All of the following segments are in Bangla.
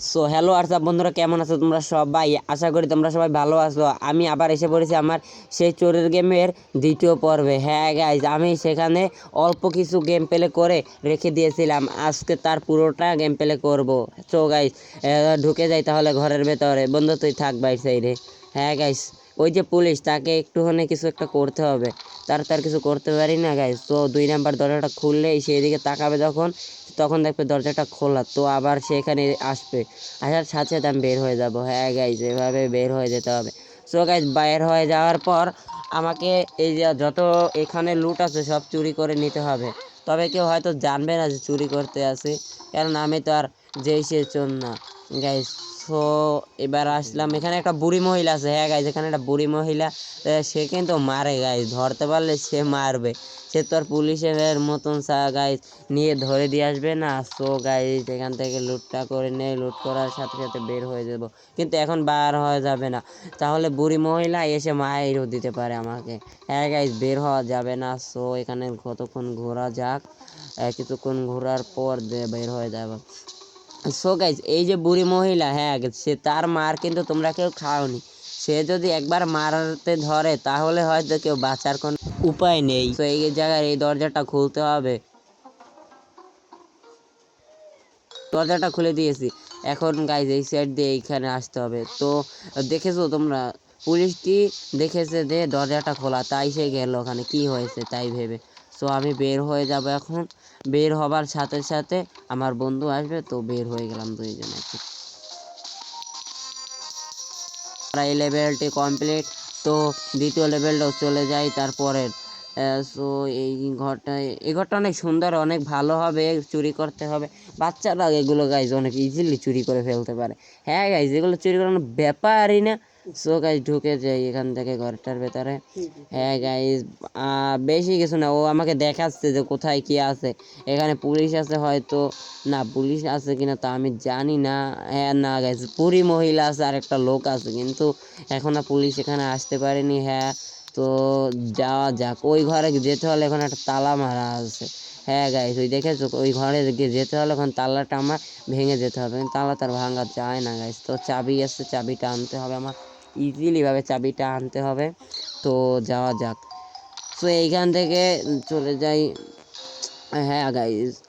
সো হ্যালো সব বন্ধুরা, কেমন আছো তোমরা সবাই? আশা করি তোমরা সবাই ভালো আছো। আমি আবার এসে পড়েছি আমার সেই চোরের গেমের দ্বিতীয় পর্বে। হ্যাঁ গাইজ আমি সেখানে অল্প কিছু গেম প্লে করে রেখে দিয়েছিলাম। আজকে তার পুরোটা গেম প্লে করব সো গাইজ ঢুকে যাই তাহলে ঘরের ভেতরে। বন্ধু, তুই থাক বাইর সাইডে হ্যাঁ গাইজ ওই যে পুলিশ, তাকে একটুখানি কিছু একটা করতে হবে। তার তার কিছু করতে পারি না গাইজ তো দুই নাম্বার দরজাটা খুললেই সেই দিকে তাকাবে যখন। তখন দেখবে দরজাটা খোলা, তো আবার সে এখানে আসবে। আসার সাথে সাথে আমি বের হয়ে যাব। হ্যাঁ গাইজ এভাবে বের হয়ে যেতে হবে। সো গাইজ বাইর হয়ে যাওয়ার পর আমাকে এই যে যত এখানে লুট আছে সব চুরি করে নিতে হবে। তবে কেউ হয়তো জানবে না যে চুরি করতে আসে। কারণ আমি তো আর যেই সে চোর না। এবার আসলাম। এখানে একটা বুড়ি মহিলা আছে। হ্যাঁ গাইজ এখানে একটা বুড়ি মহিলা সে কিন্তু মারে গাইজ ধরতে পারলে সে মারবে। সে তো আর পুলিশের মতন গাইজ নিয়ে ধরে দিয়ে আসবে না। সো গাইজ এখান থেকে লুটটা করে নেই লুট করার সাথে সাথে বের হয়ে যাব। কিন্তু এখন বার হয়ে যাবে না। তাহলে বুড়ি মহিলা এসে মায়েরও দিতে পারে আমাকে। হ্যাঁ গাইজ বের হওয়া যাবে না। সো এখানে কতক্ষণ ঘোরা যাক। কিছুক্ষণ ঘোরার পর বের হয়ে যাব। সো গাইজ এই যে বুড়ি মহিলা হ্যাঁ সে তার মার কিন্তু তোমরা কেউ খাওনি। সে যদি একবার মারতে ধরে, তাহলে হয়তো কেউ বাঁচার কোনো উপায় নেই। তো এই জায়গায় এই দরজাটা খুলতে হবে। দরজাটা খুলে দিয়েছি। এখন গাইজ এই সাইড দিয়ে এইখানে আসতে হবে। তো দেখেছ তোমরা, পুলিশটি দেখেছে যে দরজাটা খোলা, তাই সে গেল ওখানে। কি হয়েছে তাই ভেবে। সো আমি বের হয়ে যাব এখন। বের হবার সাথে সাথে আমার বন্ধু আসবে, তো বের হয়ে গেলাম দুইজন। এই লেভেলটি কমপ্লিট তো দ্বিতীয় লেভেলটাও চলে যাই তারপরের। সো এই ঘরটা এই ঘরটা অনেক সুন্দর, অনেক ভালো হবে, চুরি করতে হবে। বাচ্চারা এগুলো গাইজ অনেক ইজিলি চুরি করে ফেলতে পারে। হ্যাঁ গাইজ এগুলো চুরি করানোর ব্যাপারই না। সো গাইজ ঢুকে যাই এখান থেকে ঘরটার ভেতরে। হ্যাঁ গাইজ বেশি কিছু না। ও আমাকে দেখাচ্ছে যে কোথায় কি আছে। এখানে পুলিশ আছে হয়তো। না পুলিশ আছে কিনা তা আমি জানি না। হ্যাঁ না গাইজ পুরী মহিলা আছে আর একটা লোক আছে। কিন্তু এখন পুলিশ এখানে আসতে পারেনি। হ্যাঁ তো যাওয়া যাক। ওই ঘরে যেতে হলে এখন একটা তালা মারা আছে। হ্যাঁ গাইজ ওই দেখেছ? ওই ঘরে গিয়ে যেতে হলে এখন তালাটা আমার ভেঙে যেতে হবে। তালা তার ভাঙা যায় না গাইজ তো চাবি আছে চাবিটা আনতে হবে আমার। ইজিলি ভাবে চাবিটা আনতে হবে। তো যাওয়া যাক। তো এইখান থেকে চলে যাই। হ্যাঁ গাইজ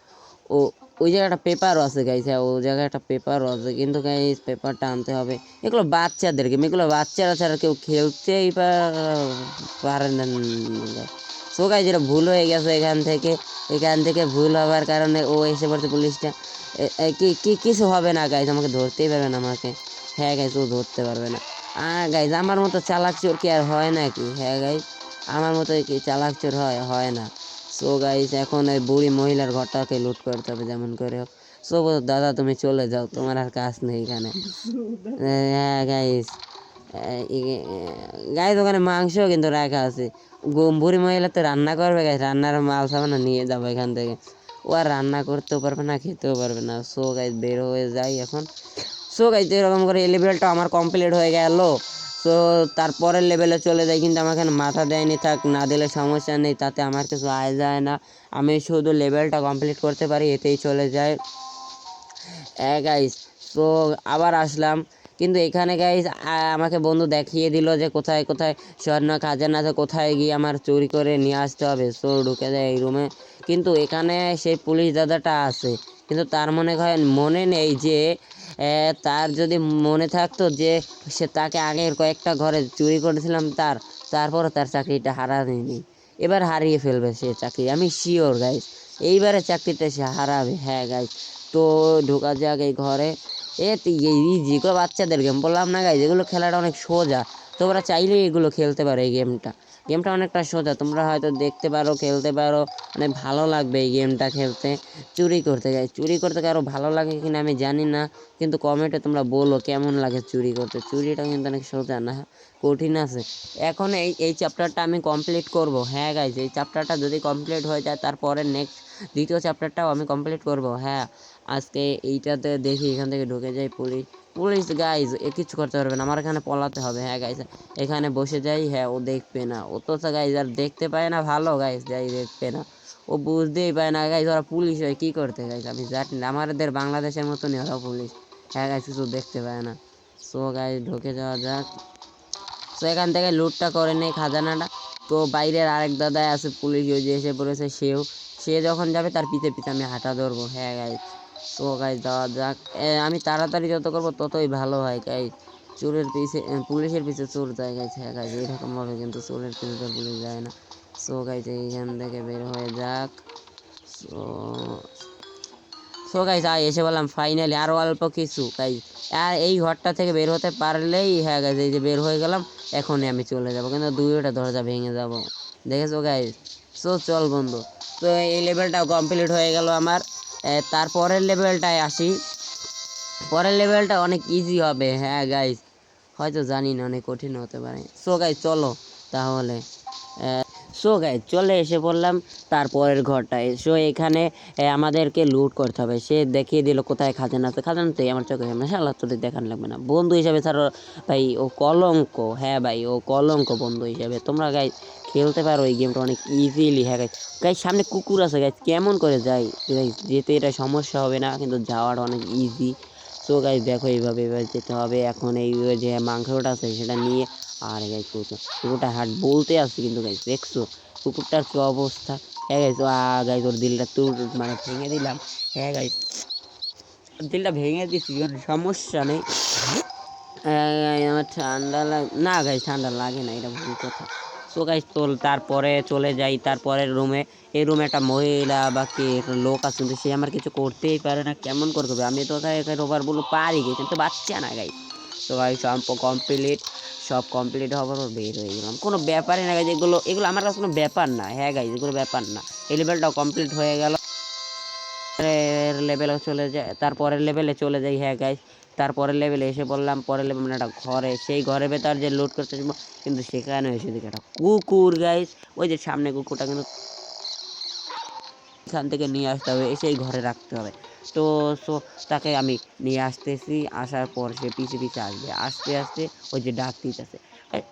ও ওই জায়গায় একটা পেপারও আছে গাইজ হ্যাঁ ওই জায়গায় একটা পেপারও আছে। কিন্তু গাইজ পেপারটা আনতে হবে। এগুলো বাচ্চাদের গেম এগুলো বাচ্চারা ছাড়া কেউ খেলতেই পা- পারে না। সো গাইজ এটা ভুল হয়ে গেছে এখান থেকে। এখান থেকে ভুল হওয়ার কারণে ও এসে পড়ছে পুলিশটা। এ- এ, কি কি কিছু হবে না গাইজ আমাকে ধরতেই পারবে না আমাকে। হ্যাঁ গাইজ ও ধরতে পারবে না। আহ গাইজ আমার মতো চালাক চোর কি আর হয় নাকি? হ্যাঁ গাইজ আমার মতো কি চালাক চোর হয় হয় না। সো গাইস এখন ওই বুড়ি মহিলার ঘরটাকে লুট করতে হবে যেমন করে হোক। সো দাদা, তুমি চলে যাও, তোমার আর কাজ নেই এখানে। হ্যাঁ গাইস গাইস ওখানে মাংস কিন্তু রাখা আছে। বুড়ি মহিলা তো রান্না করবে গাইস রান্নার মাল সামানা নিয়ে যাব এখান থেকে। ও আর রান্না করতেও পারবে না, খেতেও পারবে না। সো গাইস বের হয়ে যাই এখন। সো গাইস এরকম করে এই লেভেলটা আমার কমপ্লিট হয়ে গেল। তো তারপরের লেভেলে চলে যাই, কিন্তু এখানে মাথা দেয়নি, থাক, না দিলে সমস্যা নেই, তাতে আমার কিছু আয় যায় না। আমি শুধু লেভেলটা কমপ্লিট করতে পারি, এতেই চলে যায়। হ্যাঁ গাইস তো আবার আসলাম। কিন্তু এখানে গাইস আমাকে বন্ধু দেখিয়ে দিল যে কোথায় কোথায় স্বর্ণ আছে, কোথায় গিয়ে আমার চুরি করে নিয়ে আসতে হবে। সো ঢুকে যায় এই রুমে কিন্তু এখানে সেই পুলিশ দাদাটা আছে। কিন্তু তার মনে হয়, মনে নেই যে তার যদি মনে থাকতো যে সে তাকে আগের কয়েকটা ঘরে চুরি করেছিলাম তার, তারপরও তার চাকরিটা হারায়নি। এবার হারিয়ে ফেলবে সে চাকরি, আমি শিওর গাইস এইবারে চাকরিটা সে হারাবে হ্যাঁ গাইস তো ঢোকা যাক এই ঘরে। এ যেগুলো বাচ্চাদের গেম বললাম না গাইজ এগুলো খেলাটা অনেক সোজা। তোমরা চাইলেই এগুলো খেলতে পারো এই গেমটা গেমটা অনেকটা সোজা। তোমরা হয়তো দেখতে পারো, খেলতে পারো মানে ভালো লাগবে এই গেমটা খেলতে। চুরি করতে গাই চুরি করতে কারও ভালো লাগে কিনা আমি জানি না, কিন্তু কমেন্টে তোমরা বলো কেমন লাগে চুরি করতে। চুরিটা কিন্তু অনেক সোজা না, কঠিন আছে। এখন এই এই চ্যাপ্টারটা আমি কমপ্লিট করব। হ্যাঁ গাইজ এই চ্যাপ্টারটা যদি কমপ্লিট হয়ে যায়, তারপরে নেক্সট দ্বিতীয় চ্যাপ্টারটাও আমি কমপ্লিট করব। হ্যাঁ আজকে এইটাতে দেখি, এখান থেকে ঢুকে যাই পুলিশ পুলিশ গাইজ এ কিছু করতে পারবে না। আমার এখানে পলাতে হবে। হ্যাঁ গাইজ এখানে বসে যাই হ্যাঁ ও দেখবে না। ও তো গাইজ আর দেখতে পায় না, ভালো গাইজ যাই দেখবে না। ও বুঝতেই পায় না গাইজ ওরা পুলিশ হয় কী করতে গাইজ আমি জানি না। আমাদের বাংলাদেশের মতনই ওরা পুলিশ। হ্যাঁ গাইস কিছু দেখতে পায় না। সো গাইস ঢুকে যাওয়া যাক। তো এখান থেকে লুটটা করে নেই খাজানাটা। তো বাইরের আরেক দাদাই আছে, পুলিশ ওই যে এসে পড়েছে, সেও। সে যখন যাবে, তার পিছে পিছে আমি হাঁটা ধরবো। হ্যাঁ গাইস তো গাইস যাওয়া যাক। আমি তাড়াতাড়ি যত করব ততই ভালো হয় গাইস চোরের পিছে পুলিশের পিছে চোর যায় গাইছে হ্যাঁ গাইস এরকম ভাবে কিন্তু চোরের পিছে তো পুলিশ যায় না। সো গাইস এইখান থেকে বের হয়ে যাক। সো সো গাইস আই এসে বললাম ফাইনালি আরও অল্প কিছু গাইস আর এই ঘরটা থেকে বের হতে পারলেই হ্যাঁ গাইস এই যে বের হয়ে গেলাম, এখনই আমি চলে যাব। কিন্তু দুইটা দরজা ভেঙে যাব। দেখেছ গাইস সো চল বন্ধু। তো এই লেভেলটাও কমপ্লিট হয়ে গেল আমার। তারপরের লেভেলটায় আসি। পরের লেভেলটা অনেক ইজি হবে। হ্যাঁ গাইজ হয়তো জানি না, অনেক কঠিন হতে পারে। সো গাইজ চলো তাহলে। সো গাইস চলে এসে বললাম তারপরের ঘরটায়। সো এখানে আমাদেরকে লুট করতে হবে। সে দেখিয়ে দিল কোথায় খাজানা আছে। খাজানা তো আমার চোখে সামনে শালা তোদের দেখান লাগবে না। বন্ধু হিসাবে স্যার ভাই, ও কলঙ্ক। হ্যাঁ ভাই, ও কলঙ্ক বন্ধু হিসাবে। তোমরা গাই খেলতে পারো এই গেমটা অনেক ইজিলি হ্যাঁ গাইস গাইস সামনে কুকুর আছে গাইস কেমন করে যাই? যেতে এটা সমস্যা হবে না, কিন্তু যাওয়াটা অনেক ইজি সো গাইস দেখো এইভাবে এইভাবে যেতে হবে। এখন এই যে মাংসটা আছে, সেটা নিয়ে আর গাইস কুকুর কুকুরটা হাট বলতে আসছে কিন্তু গাইস দেখছ? কুকুরটার কি অবস্থা? হ্যাঁ গাইস আ গাইস ওর দিলটা তুর মানে ভেঙে দিলাম। হ্যাঁ গাইস দিলটা ভেঙে দিচ্ছি সমস্যা নেই। আমার ঠান্ডা লাগ, না গাইস ঠান্ডা লাগে না, এটা ভুল কথা। সো গাইস তো তারপরে চলে যাই তারপরে রুমে এই রুমে একটা মহিলা বা কে লোক আছে সে আমার কিছু করতেই পারে না। কেমন করে করবে? আমি তো এখানে রোবার বলব পারি, কিন্তু বাচ্চা না গাই তো গাই সব কমপ্লিট সব কমপ্লিট হওয়ার পর বের হয়ে গেলাম। কোনো ব্যাপারই না গাইজ এগুলো এগুলো আমার কাছে কোনো ব্যাপার না। হ্যাঁ গাইজ এগুলো ব্যাপার না। এই লেভেলটাও কমপ্লিট হয়ে গেল। লেভেলে চলে যায়, তারপরের লেভেলে চলে যাই হ্যাঁ গাইজ তারপরের লেভেলে এসে বললাম, পরের লেভেল মানে একটা ঘরে। সেই ঘরের ভেতর যে লুট করতে কিন্তু সেখানে এসে দেখি একটা কুকুর গাইজ ওই যে সামনে কুকুরটা কিন্তু এখান থেকে নিয়ে আসতে হবে সেই ঘরে রাখতে হবে। তো সো তাকে আমি নিয়ে আসতেছি। আসার পর সে পিছে পিছে আসবে। আস্তে আস্তে ওই যে ডাক দিতেছে।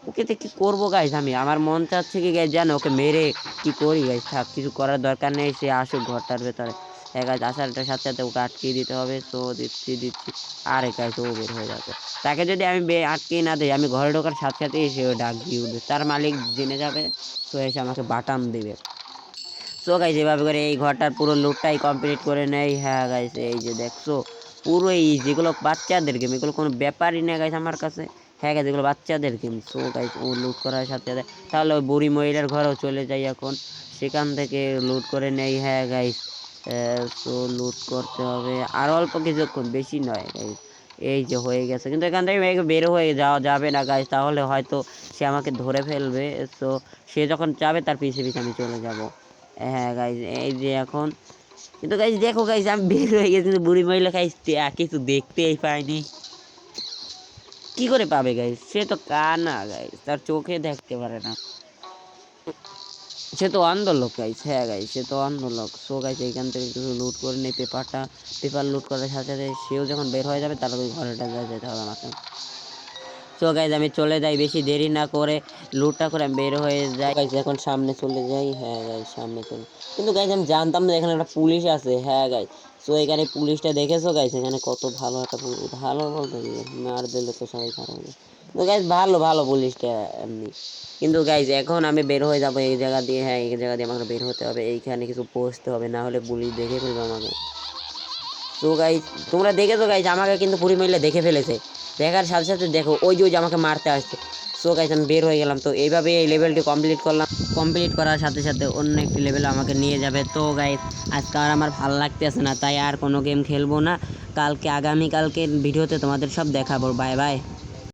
ওকে তো কি করব গাইজ আমি। আমার মন চাচ্ছে কি গাইজ জানো, ওকে মেরে কি করি গাইজ থাক, কিছু করার দরকার নেই। সে আসুক ঘরটার ভেতরে। এক গাছ আসারটার সাথে সাথে ওকে আটকিয়ে দিতে হবে। তো দিচ্ছি দিচ্ছি। আর এক গাছ ও বের হয়ে যাবে। তাকে যদি আমি বে, আটকিয়ে না দিই, আমি ঘরে ঢোকার সাথে সাথে এসে ও ডাক দিয়ে উঠবে। তার মালিক জেনে যাবে। তো এসে আমাকে বাটাম দেবে। সো গাইস এভাবে করে এই ঘরটার পুরো লুটটাই কমপ্লিট করে নেই হ্যাঁ গাইস এই যে দেখছ, পুরো এই যেগুলো বাচ্চাদের গেম এগুলো কোনো ব্যাপারই না গাইস আমার কাছে। হ্যাঁ গাইস এগুলো বাচ্চাদের গেম সো গাইস ও লুট করার সাথে সাথে, তাহলে ওই বুড়ি মহিলার ঘরেও চলে যাই এখন। সেখান থেকে লুট করে নেই হ্যাঁ গাইস সো লুট করতে হবে। আর অল্প কিছুক্ষণ, বেশি নয় গাইস এই যে হয়ে গেছে। কিন্তু এখান থেকে মেয়েকে বের হয়ে যাওয়া যাবে না গাইস তাহলে হয়তো সে আমাকে ধরে ফেলবে। সো সে যখন যাবে, তার পিছে পিছে আমি চলে যাব। হ্যাঁ গাইজ এই যে এখন, কিন্তু গাইজ দেখো গাইজ আমি বের হয়ে গেছি, কিন্তু বুড়ি মহিলা গাইজ কিছু দেখতেই পাইনি। কি করে পাবে গাইজ সে তো কানা গাইজ তার চোখে দেখতে পারে না। সে তো অন্ধ লোক গাইজ হ্যাঁ গাইজ সে তো অন্ধ লোক সো গাইজ এইখান থেকে কিছু লুট করে নেই পেপারটা পেপার লুট করার সাথে সাথে সেও যখন বের হয়ে যাবে তাহলে ওই ঘরেটা যেতে হবে আমাকে। সো গাইজ আমি চলে যাই। বেশি দেরি না করে লুটটা করে আমি বের হয়ে যাই। গাইজ এখন সামনে চলে যাই। হ্যাঁ গাইজ সামনে চলে কিন্তু গাইজ আমি জানতাম না এখানে একটা পুলিশ আছে। হ্যাঁ গাইজ সো এখানে পুলিশটা দেখেছ গাইজ এখানে কত ভালো একটা ভালো বলতে মার দিলে তো সবাই খারাপ তো গাইজ ভালো ভালো পুলিশটা এমনি। কিন্তু গাইজ এখন আমি বের হয়ে যাব এই জায়গা দিয়ে। হ্যাঁ এই জায়গা দিয়ে আমাকে বের হতে হবে। এইখানে কিছু পৌঁছতে হবে, না হলে পুলিশ দেখে ফেলবে আমাকে। তো গাইজ তোমরা দেখেছ গাইজ আমাকে কিন্তু পুরি মহিলা দেখে ফেলেছে। দেখার সাথে সাথে দেখো, ওই যে ওই যে আমাকে মারতে আসছে। সো গাইজ আমি বের হয়ে গেলাম। তো এইভাবে এই লেভেলটি কমপ্লিট করলাম। কমপ্লিট করার সাথে সাথে অন্য একটি লেভেল আমাকে নিয়ে যাবে। তো গাইজ আজকে আর আমার ভালো লাগতেছে না, তাই আর কোনো গেম খেলব না। কালকে আগামীকালকে ভিডিওতে তোমাদের সব দেখাবো। Bye bye